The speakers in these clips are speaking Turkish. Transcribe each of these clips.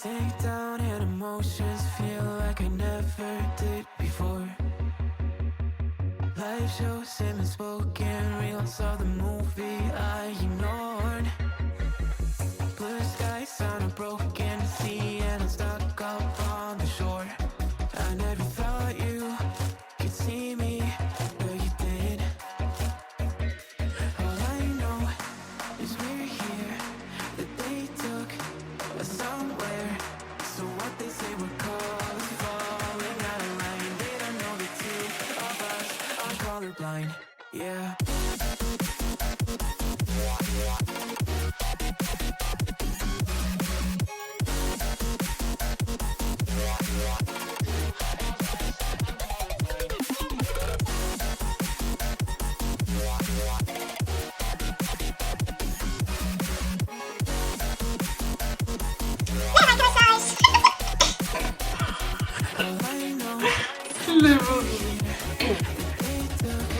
Take down and emotions feel like I never did before. Life shows him spoken reels of the movie I ignored. Colorblind. Yeah.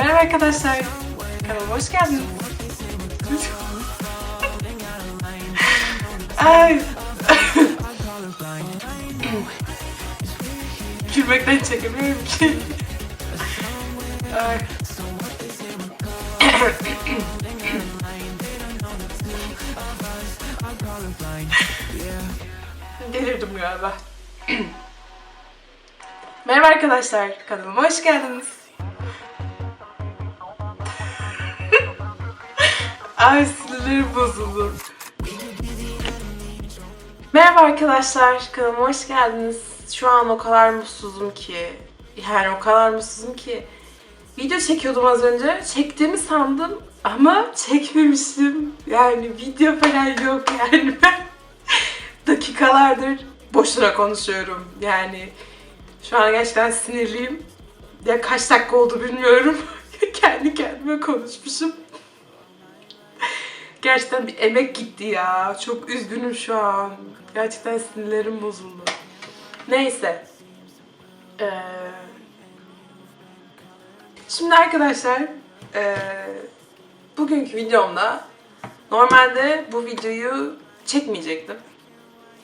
Merhaba arkadaşlar. Kanalıma hoş geldiniz. Ay. Gülmekten çekemiyorum ki. Ay. Delirdim galiba. Merhaba arkadaşlar, kanalıma hoş geldiniz. Ay sinirlerim bozuldu. Merhaba arkadaşlar, kanalıma hoş geldiniz. Şu an o kadar mutsuzum ki, yani o kadar mutsuzum ki. Video çekiyordum az önce, çektiğimi sandım ama çekmemişim. Yani video falan yok yani dakikalardır boşuna konuşuyorum. Yani şu an gerçekten sinirliyim. Ya kaç dakika oldu bilmiyorum. Kendi kendime konuşmuşum. Gerçekten bir emek gitti ya. Çok üzgünüm şu an. Gerçekten sinirlerim bozuldu. Neyse. Ee, şimdi arkadaşlar ee, bugünkü videomda normalde bu videoyu çekmeyecektim.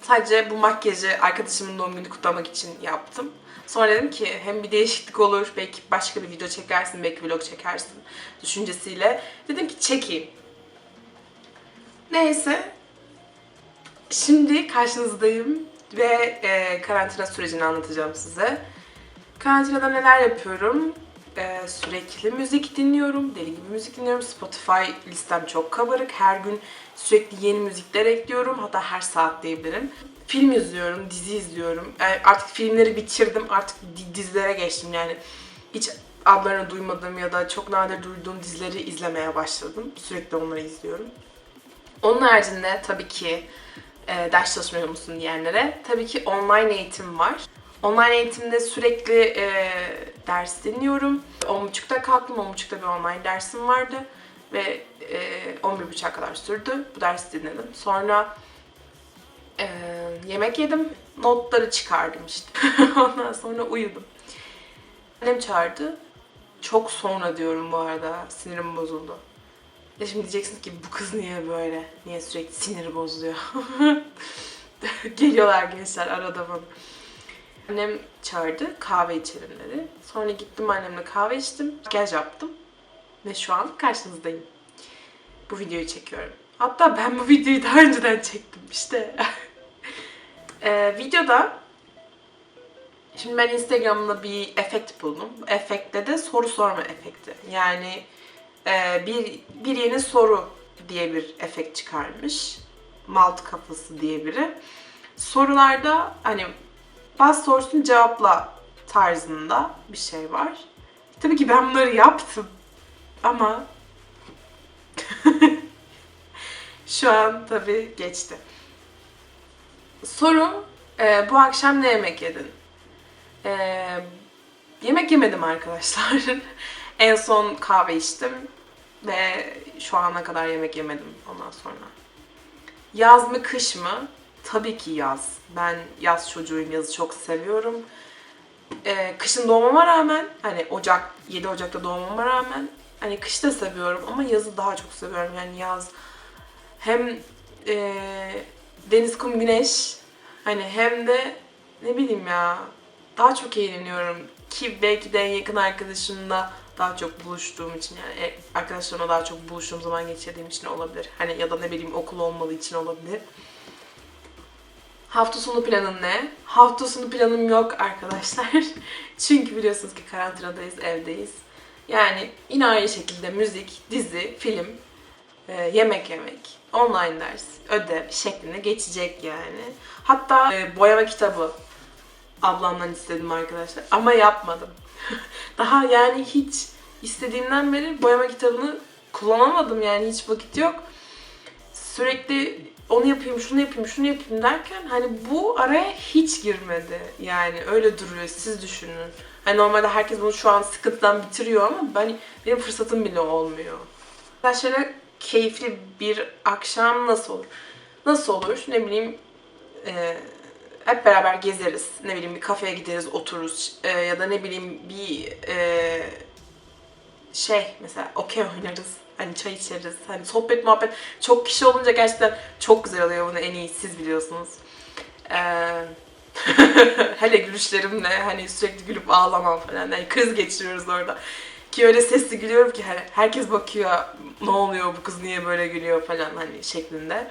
Sadece bu makyajı arkadaşımın doğum gününü kutlamak için yaptım. Sonra dedim ki hem bir değişiklik olur, belki başka bir video çekersin, belki vlog çekersin düşüncesiyle. Dedim ki çekeyim. Neyse. Şimdi karşınızdayım ve e, karantina sürecini anlatacağım size. Karantinada neler yapıyorum? E, sürekli müzik dinliyorum, deli gibi müzik dinliyorum. Spotify listem çok kabarık. Her gün sürekli yeni müzikler ekliyorum. Hatta her saat diyebilirim. Film izliyorum, dizi izliyorum. Yani artık filmleri bitirdim, artık di- dizilere geçtim yani. Hiç adlarını duymadığım ya da çok nadir duyduğum dizileri izlemeye başladım. Sürekli onları izliyorum. Onun haricinde tabii ki e, ders çalışmıyor musun diyenlere tabii ki online eğitim var. Online eğitimde sürekli e, ders dinliyorum. 10.30'da kalktım, 10.30'da bir online dersim vardı ve e, 11.30'a kadar sürdü. Bu dersi dinledim. Sonra e, yemek yedim, notları çıkardım işte. Ondan sonra uyudum. Annem çağırdı. Çok sonra diyorum bu arada. Sinirim bozuldu. Ya şimdi diyeceksiniz ki bu kız niye böyle? Niye sürekli siniri bozuyor? Geliyorlar gençler arada bana. Annem çağırdı, kahve içelim dedi. Sonra gittim annemle kahve içtim, makyaj yaptım. Ve şu an karşınızdayım. Bu videoyu çekiyorum. Hatta ben bu videoyu daha önceden çektim işte. Ee, videoda Şimdi ben Instagram'da bir efekt buldum. Bu efekte de soru sorma efekti. Yani e, bir, bir yeni soru diye bir efekt çıkarmış. Malt kafası diye biri. Sorularda hani bas sorsun cevapla tarzında bir şey var. Tabii ki ben bunları yaptım. Ama şu an tabii geçti. Soru e, bu akşam ne yemek yedin? E, yemek yemedim arkadaşlar. en son kahve içtim ve şu ana kadar yemek yemedim ondan sonra. Yaz mı kış mı? Tabii ki yaz. Ben yaz çocuğuyum, yazı çok seviyorum. Ee, kışın doğmama rağmen, hani Ocak, 7 Ocak'ta doğmama rağmen hani kış da seviyorum ama yazı daha çok seviyorum. Yani yaz hem e, deniz, kum, güneş Hani hem de ne bileyim ya daha çok eğleniyorum ki belki de en yakın arkadaşımla daha çok buluştuğum için yani e- arkadaşlarımla daha çok buluştuğum zaman geçirdiğim için olabilir. Hani ya da ne bileyim okul olmadığı için olabilir. Hafta sonu planın ne? Hafta sonu planım yok arkadaşlar. Çünkü biliyorsunuz ki karantinadayız, evdeyiz. Yani yine aynı şekilde müzik, dizi, film, e, yemek yemek, online ders, ödev şeklinde geçecek yani. Hatta e, boyama kitabı ablamdan istedim arkadaşlar ama yapmadım. Daha yani hiç istediğimden beri boyama kitabını kullanamadım yani hiç vakit yok. Sürekli onu yapayım, şunu yapayım, şunu yapayım derken hani bu araya hiç girmedi. Yani öyle duruyor. Siz düşünün. Hani normalde herkes bunu şu an sıkıntıdan bitiriyor ama ben benim fırsatım bile olmuyor. Arkadaşlarla keyifli bir akşam nasıl olur? Nasıl olur? Ne bileyim e, hep beraber gezeriz. Ne bileyim bir kafeye gideriz, otururuz. E, ya da ne bileyim bir e, şey mesela okey oynarız. Hani çay içeriz. Hani sohbet muhabbet. Çok kişi olunca gerçekten çok güzel oluyor. Bunu en iyi siz biliyorsunuz. Ee, hele gülüşlerimle hani sürekli gülüp ağlamam falan. Yani kriz geçiriyoruz orada. Ki öyle sesli gülüyorum ki hani herkes bakıyor ne oluyor bu kız niye böyle gülüyor falan hani şeklinde.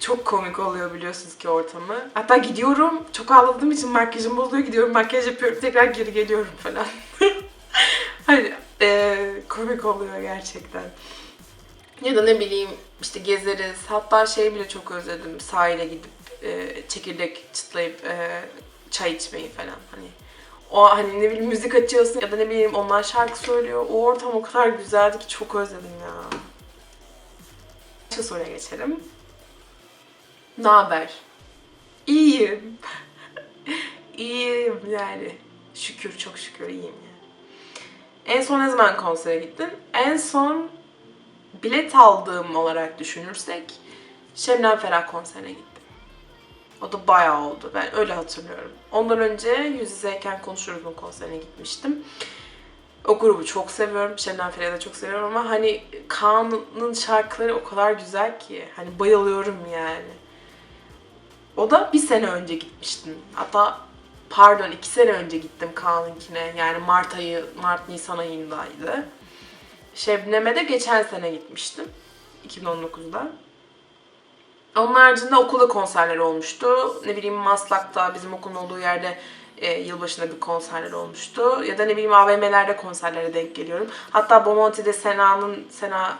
Çok komik oluyor biliyorsunuz ki ortamı. Hatta gidiyorum çok ağladığım için makyajım bozuluyor gidiyorum makyaj yapıyorum tekrar geri geliyorum falan. hani e, komik oluyor gerçekten. Ya da ne bileyim işte gezeriz. Hatta şey bile çok özledim. Sahile gidip e, çekirdek çıtlayıp e, çay içmeyi falan hani. O hani ne bileyim müzik açıyorsun ya da ne bileyim onlar şarkı söylüyor. O ortam o kadar güzeldi ki çok özledim ya. Şu soruya geçelim. Ne haber? İyiyim. iyiyim yani. Şükür çok şükür iyiyim yani. En son ne zaman konsere gittin? En son bilet aldığım olarak düşünürsek Şebnem Ferah konserine gittim. O da bayağı oldu. Ben öyle hatırlıyorum. Ondan önce yüz yüzeyken konuşuruzun konserine gitmiştim. O grubu çok seviyorum. Şebnem Ferah'ı da çok seviyorum ama hani Kaan'ın şarkıları o kadar güzel ki. Hani bayılıyorum yani. O da bir sene önce gitmiştim. Hatta pardon iki sene önce gittim Kaan'ınkine. Yani Mart ayı, Mart Nisan ayındaydı. Şebnem'e de geçen sene gitmiştim. 2019'da. Onun haricinde okulda konserler olmuştu. Ne bileyim Maslak'ta bizim okulun olduğu yerde e, yılbaşında bir konserler olmuştu. Ya da ne bileyim AVM'lerde konserlere denk geliyorum. Hatta Bomonti'de Sena'nın Sena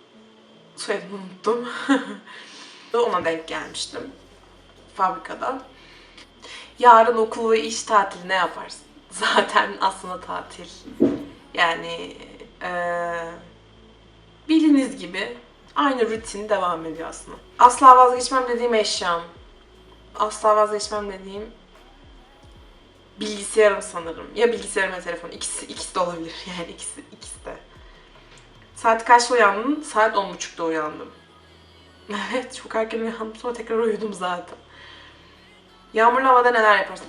soyadını unuttum. Ona denk gelmiştim. Fabrikada. Yarın okul ve iş tatili ne yaparsın? Zaten aslında tatil. Yani eee bildiğiniz gibi aynı rutin devam ediyor aslında. Asla vazgeçmem dediğim eşyam. Asla vazgeçmem dediğim bilgisayarım sanırım. Ya bilgisayarım ya telefon. İkisi, ikisi de olabilir. Yani ikisi, ikisi de. Saat kaçta uyandın? Saat 10.30'da uyandım. Evet çok erken uyandım sonra tekrar uyudum zaten. Yağmurlu havada neler yaparsın?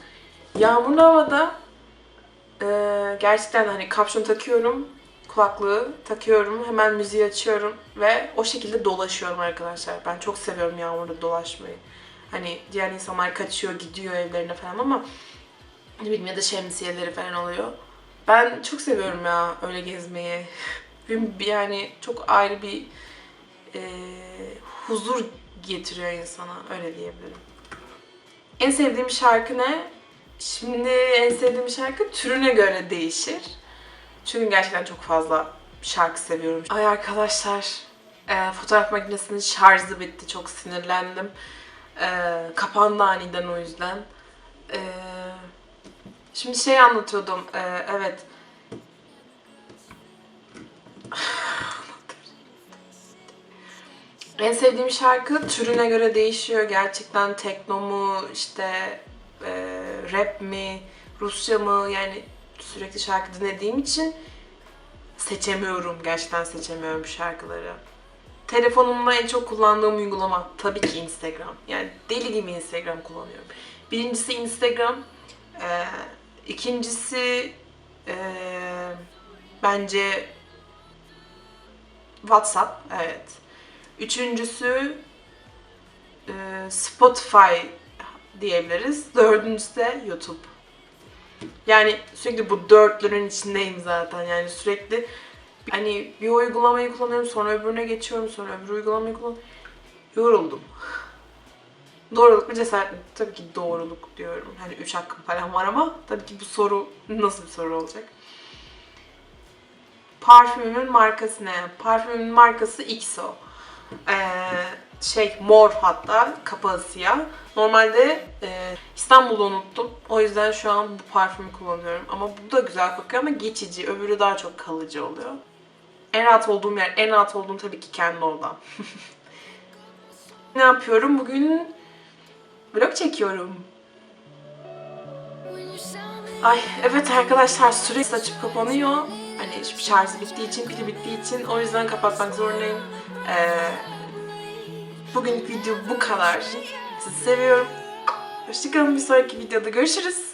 Yağmurlu havada eee, gerçekten hani kapşon takıyorum, kulaklığı takıyorum, hemen müziği açıyorum ve o şekilde dolaşıyorum arkadaşlar. Ben çok seviyorum yağmurda dolaşmayı. Hani diğer insanlar kaçıyor, gidiyor evlerine falan ama ne bileyim ya da şemsiyeleri falan oluyor. Ben çok seviyorum ya öyle gezmeyi. Yani çok ayrı bir eee, huzur getiriyor insana öyle diyebilirim. En sevdiğim şarkı ne? Şimdi en sevdiğim şarkı türüne göre değişir. Çünkü gerçekten çok fazla şarkı seviyorum. Ay arkadaşlar, e, fotoğraf makinesinin şarjı bitti. Çok sinirlendim. E, kapandı aniden o yüzden. E, şimdi şey anlatıyordum. E, evet. En sevdiğim şarkı türüne göre değişiyor. Gerçekten tekno mu, işte e, rap mi, Rusça mı yani sürekli şarkı dinlediğim için seçemiyorum. Gerçekten seçemiyorum şarkıları. Telefonumda en çok kullandığım uygulama tabii ki Instagram. Yani deli gibi Instagram kullanıyorum. Birincisi Instagram. Ee, ikincisi ee, bence WhatsApp. Evet. Üçüncüsü ee, Spotify diyebiliriz. Dördüncüsü de YouTube. Yani sürekli bu dörtlünün içindeyim zaten. Yani sürekli hani bir uygulamayı kullanıyorum sonra öbürüne geçiyorum sonra öbür uygulamayı kullanıyorum. Yoruldum. Doğruluk mu cesaret mi? Tabii ki doğruluk diyorum. Hani üç hakkım falan var ama tabii ki bu soru nasıl bir soru olacak? Parfümümün markası ne? Parfümümün markası XO. Ee, şey mor hatta kapağı siyah. Normalde e, İstanbul'u unuttum. O yüzden şu an bu parfümü kullanıyorum. Ama bu da güzel kokuyor ama geçici. Öbürü daha çok kalıcı oluyor. En rahat olduğum yer, en rahat olduğum tabii ki kendi odam. ne yapıyorum? Bugün vlog çekiyorum. Ay evet arkadaşlar sürekli açıp kapanıyor. Hani şarjı bittiği için, pili bittiği için o yüzden kapatmak zorundayım. Ee, bugünlük video bu kadar. Sizi seviyorum. Hoşçakalın bir sonraki videoda görüşürüz.